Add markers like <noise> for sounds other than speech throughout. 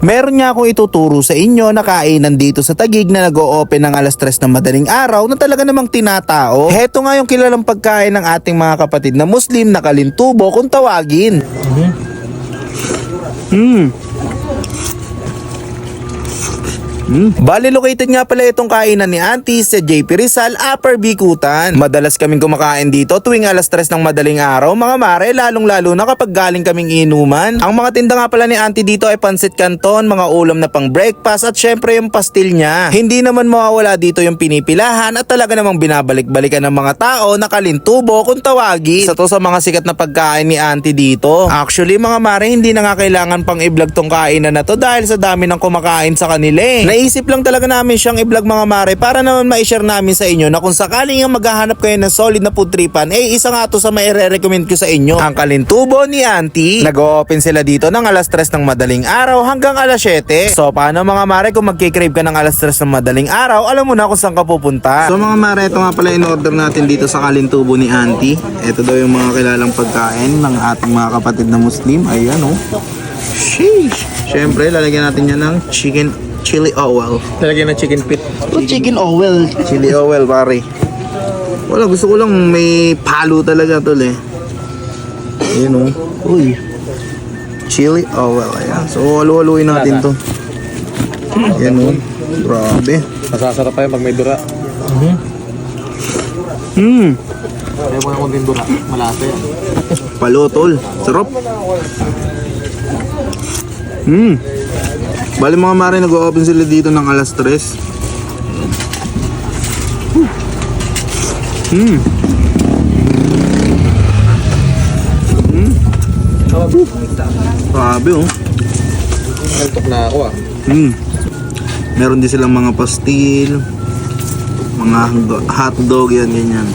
Meron nga akong ituturo sa inyo na kainan dito sa Tagig na nag-o-open ng alas 3 ng madaling araw na talaga namang tinatao. Heto nga yung kilalang pagkain ng ating mga kapatid na Muslim na kalintubo kung tawagin. Mm. Hmm. Bali located nga pala itong kainan ni Auntie sa JP Rizal, Upper Bikutan. Madalas kaming kumakain dito tuwing alas 3 ng madaling araw mga mare lalong lalo na kapag galing kaming inuman. Ang mga tinda nga pala ni Auntie dito ay pansit canton, mga ulam na pang breakfast at syempre yung pastil niya. Hindi naman mawawala dito yung pinipilahan at talaga namang binabalik-balikan ng mga tao na kalintubo kung tawagin. Sa to sa mga sikat na pagkain ni Auntie dito. Actually mga mare hindi na nga kailangan pang i-vlog tong kainan na to dahil sa dami ng kumakain sa kanila eh. Naisip lang talaga namin siyang i-vlog mga mare para naman ma-share namin sa inyo na kung sakaling nga maghahanap kayo ng solid na food tripan, eh isa nga to sa maire-recommend ko sa inyo. Ang Kalintubo ni Auntie. Nag-open sila dito ng alas 3 ng madaling araw hanggang alas 7. So paano mga mare kung magkikrave ka ng alas 3 ng madaling araw, alam mo na kung saan ka pupunta. So mga mare, ito nga pala in-order natin dito sa Kalintubo ni Auntie. Ito daw yung mga kilalang pagkain ng ating mga kapatid na Muslim. Ayan oh. Sheesh. Siyempre, lalagyan natin yan ng chicken chili oil. Talagyan ng chicken pit. Chicken oil. Chili oil, pare. Wala, gusto ko lang may palo talaga tol eh. Ayun oh. Uy. Chili oil. Ayan. So, halu-haluin natin to. Ayan oh. Grabe. Masasarap pa yun pag may dura. Hmm. Kaya mo na konting dura. Malasa yan. Palo tol. Sarap. Hmm. Bali mga mare, nag-open sila dito ng alas 3. Hmm. Hmm. Grabe oh. Naltok na ako ah. Hmm. Meron din silang mga pastil, mga hotdog- yan, ganyan.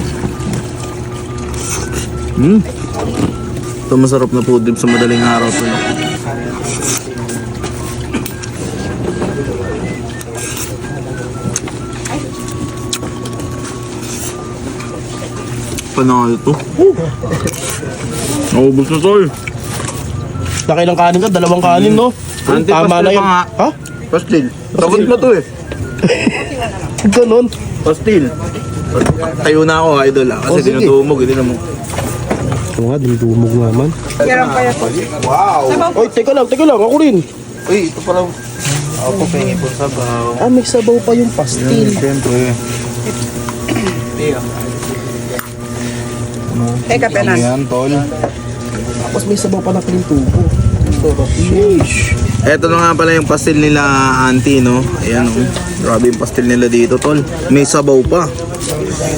Hmm. Ito masarap na food trip sa madaling araw to. Panalo to. Naubos na tol. Laki ng kanin ka, dalawang kanin, no? Ante, Tama pastil na pa yun. nga. Ha? Pastil. Takot na to eh. <laughs> Ganon. Pastil. Tayo na ako, idol ah. Kasi Oh, sige. dinudumog, hindi naman. Ito nga, dinudumog naman. Wow! Oy, teka lang, teka lang, ako rin. Uy, ito pala. Ako pengi po sa baw. Ah, may sabaw pa yung pastil. Siyempre. Teka, penan. Yan, tol. Tapos may sabaw pa na tubo. Sarap yun. Ito na nga pala yung pastil nila, auntie, no? Ayan, oh. Grabe yung pastil nila dito, tol. May sabaw pa.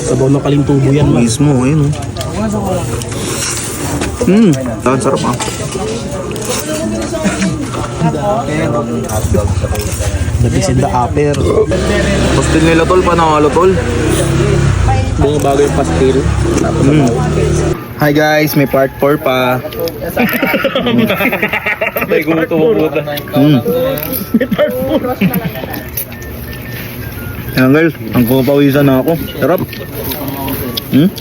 Sabaw ng kalintubo yan, man. Mismo, ayun, oh. Hmm, ang sarap ah. The is in the upper. Pastil nila, tol. Panalo, tol. Mga bago yung pastil. Mm. Hi guys, may part 4 pa. <laughs> May gumuto mo. Mm. Ayan guys, ang kupawisan na ako. Sarap. Hmm?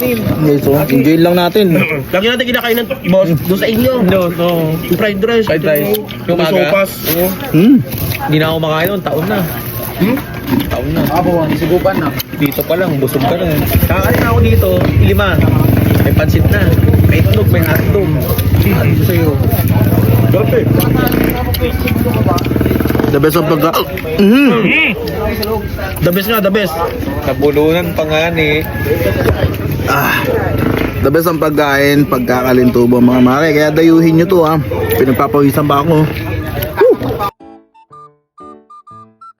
Okay, so enjoy lang natin. <clears throat> Lagi natin kinakain ng boss doon sa inyo. No, no. Yung fried rice. Fried rice. Yung Yung umaga? sopas. Oo. Hmm. Hindi na ako makain nun. Taon na. Hmm? Taon na. Abo, sigupan na. Dito pa lang, busog ka na. Kakain ako dito, lima. May pansit na. May tunog, may hotdog. Ano sa'yo? Eh. The best of pagka... Mm. The best nga, the best. Nabulunan pa nga ni. Ah. The best ang pagkain, pagkakalintubo mga mare. Kaya dayuhin nyo to ha. Pinagpapawisan pa ako.